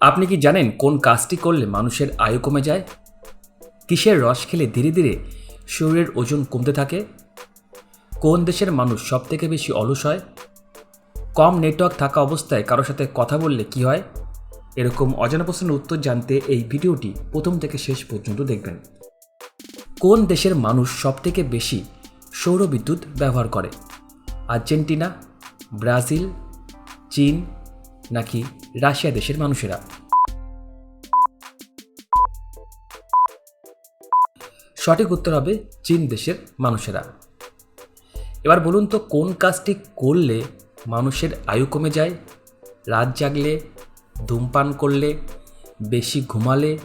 আপনি কি জানেন কোন কাজটি করলে মানুষের আয়ু কমে যায়? কিসের রস খেলে ধীরে ধীরে শরীরের ওজন কমতে থাকে? কোন দেশের মানুষ সবথেকে বেশি অলস হয়? কম নেটওয়ার্ক থাকা অবস্থায় কারোর সাথে কথা বললে কি হয়? এরকম অজানা প্রশ্নের উত্তর জানতে এই ভিডিওটি প্রথম থেকে শেষ পর্যন্ত দেখবেন। কোন দেশের মানুষ সবথেকে বেশি সৌরবিদ্যুৎ ব্যবহার করে? আর্জেন্টিনা, ব্রাজিল, চীন নাকি রাশিয়া দেশের মানুষেরা? সঠিক উত্তর হবে চীন দেশের মানুষেরা। এবার বলুন তো, কোন কাজটি করলে মানুষের আয়ু কমে যায়, রাত জাগলে, ধূমপান করলে, বেশি ঘুমালে,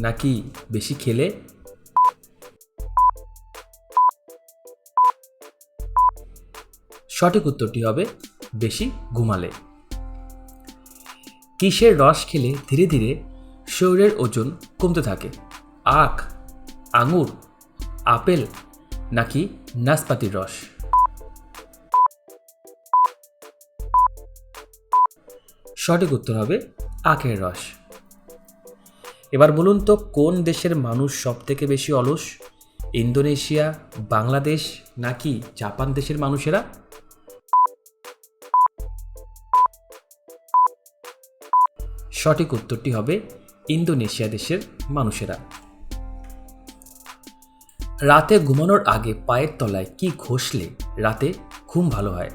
নাকি বেশি খেলে? সঠিক উত্তরটি হবে বেশি ঘুমালে। কিসের রস খেলে ধীরে ধীরে শরীরের ওজন কমতে থাকে? আখ, আঙুর, আপেল নাকি নাশপাতির রস? সঠিক উত্তর হবে আখের রস। এবার বলুন তো, কোন দেশের মানুষ সব থেকে বেশি অলস? ইন্দোনেশিয়া, বাংলাদেশ নাকি জাপান দেশের মানুষেরা? সঠিক উত্তরটি হবে ইন্দোনেশিয়া দেশের মানুষেরা। রাতে ঘুমানোর আগে পায়ের তলায় কি ঘষলে রাতে ঘুম ভালো হয়?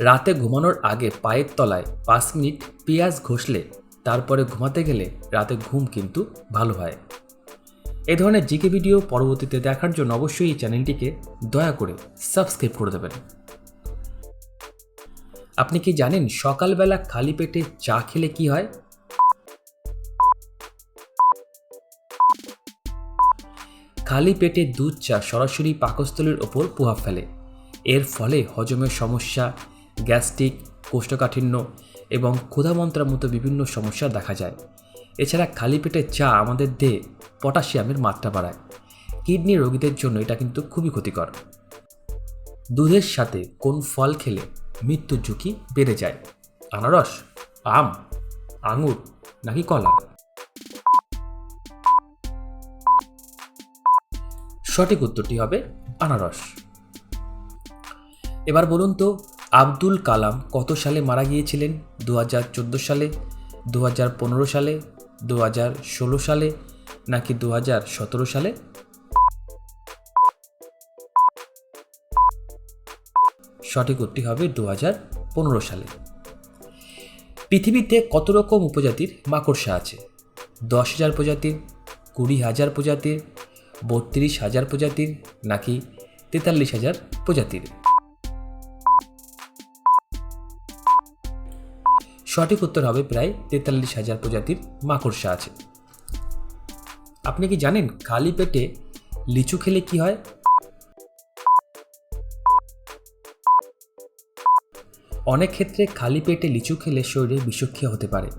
রাতে ঘুমানোর আগে পায়ের তলায় পাঁচ মিনিট পেঁয়াজ ঘষলে তারপরে ঘুমাতে গেলে রাতে ঘুম কিন্তু ভালো হয়। এ ধরনের জিকে ভিডিও পরবর্তীতে দেখার জন্য অবশ্যই এই চ্যানেলটিকে দয়া করে সাবস্ক্রাইব করে দেবেন। আপনি কি জানেন সকালবেলা খালি পেটে চা খেলে কি হয়? খালি পেটে দুধ চা সরাসরি পাকস্থলীর ওপর প্রভাব ফেলে। এর ফলে হজমের সমস্যা, গ্যাস্ট্রিক, কোষ্ঠকাঠিন্য এবং ক্ষুধামন্ত্রার মতো বিভিন্ন সমস্যা দেখা যায়। এছাড়া খালি পেটে চা আমাদের দেহে পটাশিয়ামের মাত্রা বাড়ায়। কিডনি রোগীদের জন্য এটা কিন্তু খুবই ক্ষতিকর। দুধের সাথে কোন ফল খেলে মৃত্যুর ঝুঁকি বেড়ে যায়? আনারস, আম, আঙুর নাকি কলা? সঠিক উত্তরটি হবে আনারস। এবার বলুন তো, আব্দুল কালাম কত সালে মারা গিয়েছিলেন? দু হাজার চোদ্দ সালে দু হাজার পনেরো সালে দু হাজার ষোলো সালে নাকি দু হাজার সতেরো সালে? সঠিক উত্তরটি হবে দু হাজার পনেরো সালে। পৃথিবীতে কত রকম উপজাতির মাকড়সা আছে? দশ হাজার প্রজাতির, কুড়ি হাজার প্রজাতির, বত্রিশ হাজার প্রজাতির নাকি তেতাল্লিশ হাজার প্রজাতির? সঠিক উত্তর হবে প্রায় তেতাল্লিশ হাজার প্রজাতির মাকড়সা আছে। আপনি কি জানেন খালি পেটে লিচু খেলে কি হয়? অনেক ক্ষেত্রে খালি পেটে লিচু খেলে শরীরে বিষক্রিয়া হতে পারে।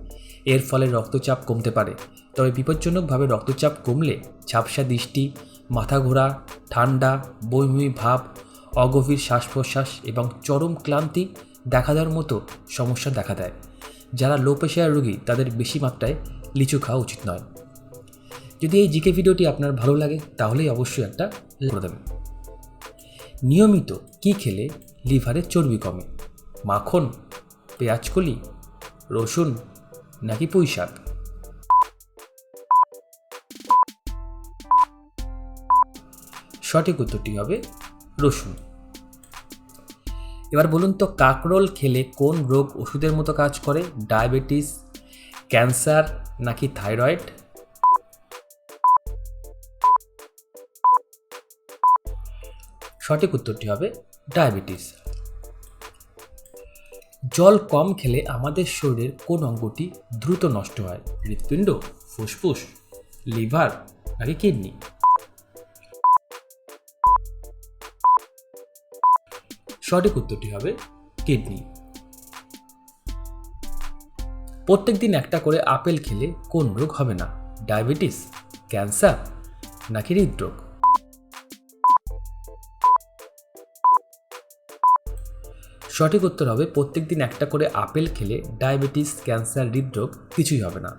এর ফলে রক্তচাপ কমতে পারে। তবে বিপজ্জনকভাবে রক্তচাপ কমলে ঝাপসা দৃষ্টি, মাথা ঘোরা, ঠান্ডা বইমুই ভাব, অগভীর শ্বাস প্রশ্বাস এবং চরম ক্লান্তি দেখা দেওয়ার মতো সমস্যা দেখা দেয়। যারা লো প্রেশার রোগী, তাদের বেশি মাত্রায় লিচু খাওয়া উচিত নয়। যদি এই জিকে ভিডিওটি আপনার ভালো লাগে, তাহলেই অবশ্যই একটা করে দেবেন। নিয়মিত কি খেলে লিভারের চর্বি কমে? মাখন পেঁয়াজকলি রসুন নাকি পুঁই শাক? সঠিক উত্তরটি হবে রসুন। এবার বলুন তো, কাকরোল খেলে কোন রোগ ওষুধের মতো কাজ করে? ডায়াবেটিস, ক্যান্সার নাকি থাইরয়েড? সঠিক উত্তরটি হবে ডায়াবেটিস। জল কম খেলে আমাদের শরীরের কোন অঙ্গটি দ্রুত নষ্ট হয়? হৃৎপিণ্ড, ফুসফুস, লিভার নাকি কিডনি? সঠিক উত্তরটি হবে কিডনি। প্রত্যেক দিন একটা করে আপেল খেলে কোন রোগ হবে না? ডায়াবেটিস, ক্যান্সার নাকি হৃদরোগ? সঠিক উত্তর হবে, প্রত্যেকদিন একটা করে আপেল খেলে ডায়াবেটিস, ক্যান্সার, হৃদরোগ কিছুই হবে না।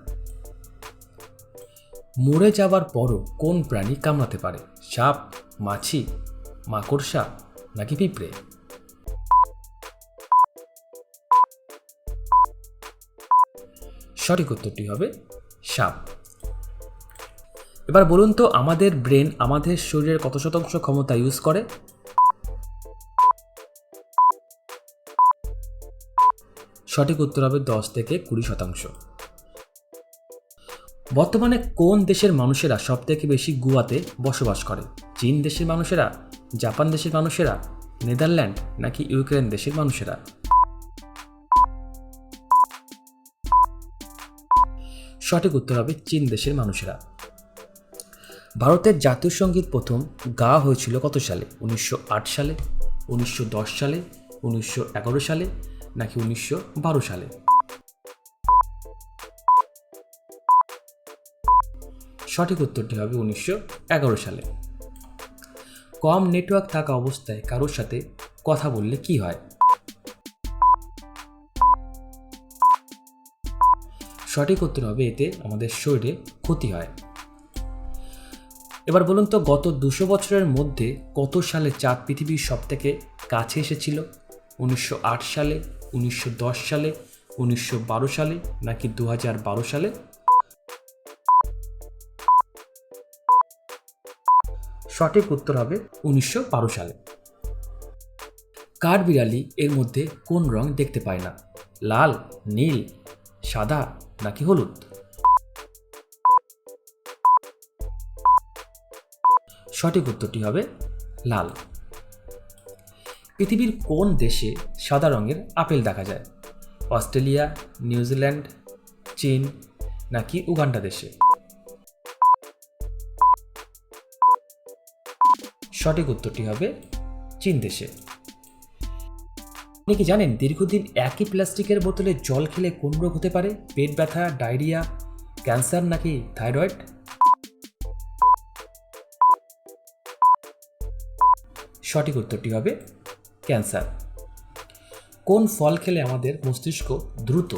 মরে যাওয়ার পরও কোন প্রাণী কামড়াতে পারে? সাপ, মাছি, মাকড়সা নাকি পিঁপড়ে? সঠিক উত্তরটি হবে সাপ। এবার বলুন তো, আমাদের ব্রেন আমাদের শরীরের কত শতাংশ ক্ষমতা ইউজ করে? সঠিক উত্তর হবে দশ থেকে কুড়ি শতাংশ। বর্তমানে কোন দেশের মানুষেরা সব থেকে বেশি গুয়াতে বসবাস করে? চীন দেশের মানুষেরা, জাপান দেশের মানুষেরা, নেদারল্যান্ড নাকি ইউক্রেন দেশের মানুষেরা? সঠিক উত্তর হবে চীন দেশের মানুষেরা। ভারতের জাতীয় সংগীত প্রথম গাওয়া হয়েছিল কত সালে? উনিশশো আট সালে, উনিশশো দশ সালে, উনিশশো এগারো সালে নাকি উনিশশো বারো সালে? সঠিক উত্তরটি হবে উনিশশো এগারো সালে। কম নেটওয়ার্ক থাকা অবস্থায় কারোর সাথে কথা বললে কি হয়? সঠিক উত্তর হবে এতে আমাদের শরীরে ক্ষতি হয়। এবার বলুন তো, গত দুশো বছরের মধ্যে কত সালে চাঁদ পৃথিবীর সব থেকে কাছে এসেছিল? উনিশশো আট সালে উনিশশো দশ সালে, উনিশশো বারো সালে নাকি দু হাজার বারো সালে? সঠিক উত্তর হবে উনিশশো বারো সালে। কাঠবিড়ালি এর মধ্যে কোন রং দেখতে পায় না? লাল, নীল, সাদা নাকি হলুদ? সঠিক উত্তরটি হবে লাল। পৃথিবীর কোন দেশে সাদা রঙের আপেল দেখা যায়? অস্ট্রেলিয়া, নিউজিল্যান্ড, চীন নাকি উগান্ডা দেশে? সঠিক উত্তরটি হবে চীন দেশে। আপনি কি জানেন দীর্ঘদিন একই প্লাস্টিকের বোতলে জল খেলে কোন রোগ হতে পারে? পেট ব্যথা, ডায়রিয়া, ক্যান্সার নাকি থাইরয়েড? সঠিক উত্তরটি হবে ক্যান্সার। কোন ফল খেলে আমাদের মস্তিষ্ক দ্রুত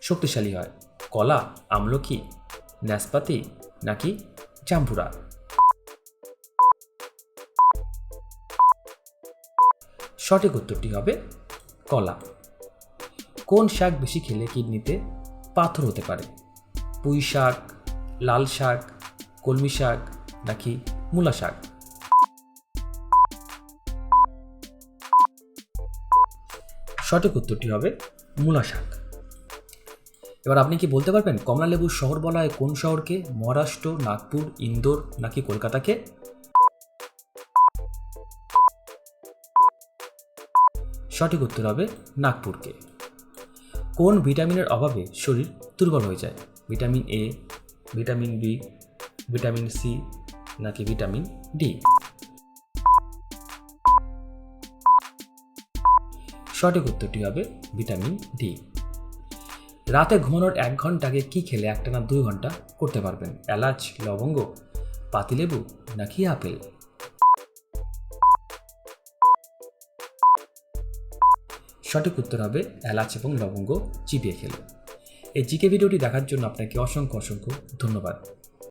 শক্তিশালী হয়? কলা, আমলকি, নাশপাতি নাকি জাম্বুরা? সঠিক উত্তরটি হবে কলা। কোন শাক বেশি খেলে কিডনিতে পাথর হতে পারে? পুঁই শাক, লাল শাক, কলমি শাক নাকি মূলা শাক? সঠিক উত্তরটি হবে মূলা শাক। এবার আপনি কি বলতে পারবেন কমলালেবুর শহর বলা হয় কোন শহরকে? মহারাষ্ট্র, নাগপুর, ইন্দোর নাকি কলকাতাকে? সঠিক উত্তর হবে নাগপুরকে। কোন ভিটামিনের অভাবে শরীর দুর্বল হয়ে যায়? Vitamin A, vitamin B, vitamin C নাকি ভিটামিন ডি? সঠিক উত্তরটি হবে ভিটামিন ডি। রাতে ঘুমানোর এক ঘন্টাকে কী খেলে একটানা দুই ঘণ্টা করতে পারবেন? এলাচ, লবঙ্গ, পাতিলেবু নাকি আপেল? সঠিক উত্তর হবে এলাচ এবং লবঙ্গ চিবিয়ে খেলে। এই জিকে ভিডিওটি দেখার জন্য আপনাকে অসংখ্য অসংখ্য ধন্যবাদ।